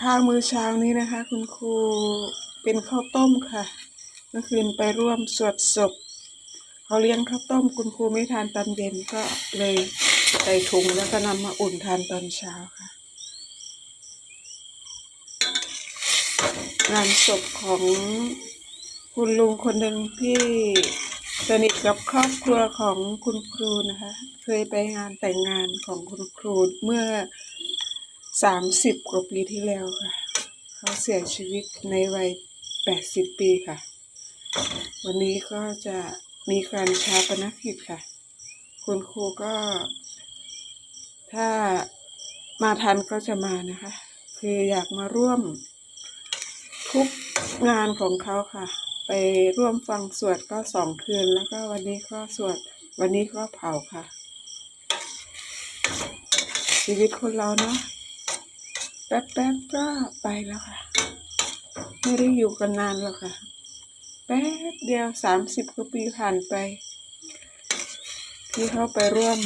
ข้าวมื้อเช้านี้นะคะ คุณครูเป็นข้าวต้มค่ะ เมื่อคืนไปร่วมสวดศพเขาเลี้ยงข้าวต้ม คุณครูไม่ทานตอนเย็นก็เลยใส่ถุงแล้วก็นำมาอุ่นทานตอนเช้าค่ะงานศพของคุณลุงคนหนึ่งที่สนิทกับครอบครัวของคุณครูนะคะ เคยไปงานแต่งงานของคุณครูเมื่อ สามสิบกว่าปีที่แล้วค่ะ เขาเสียชีวิตในวัยแปดสิบปีค่ะ วันนี้ก็จะมีการชาปนกิจค่ะ คุณครูก็ ถ้ามาทันก็จะมานะคะ คืออยากมาร่วมทุกงานของเขาค่ะ ไปร่วมฟังสวดก็สองคืน แล้วก็วันนี้ก็สวด วันนี้ก็เผาค่ะชีวิตคนเราเนาะ แป๊บๆก็ไปแล้วค่ะ ไม่ได้อยู่กันนานหรอกค่ะ แป๊บเดียวสามสิบกว่าปีผ่านไป ที่เขาไปร่วม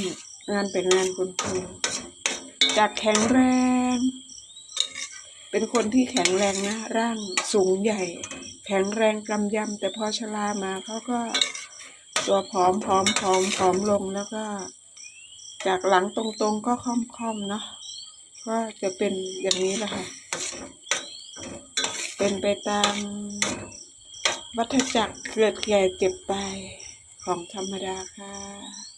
งานแต่งงานคุณครูจากแข็งแรง เป็นคนที่แข็งแรงนะ ร่างสูงใหญ่ แข็งแรงกำยำแต่พอชรามาเขาก็ ตัวผอมผอมผอมผอมลงแล้วก็ จากหลังตรงๆก็ค่อมๆเนาะ ก็จะเป็นอย่างนี้แหละค่ะ เป็นไปตามวัฏจักรเกิดแก่เจ็บตายของธรรมดาค่ะ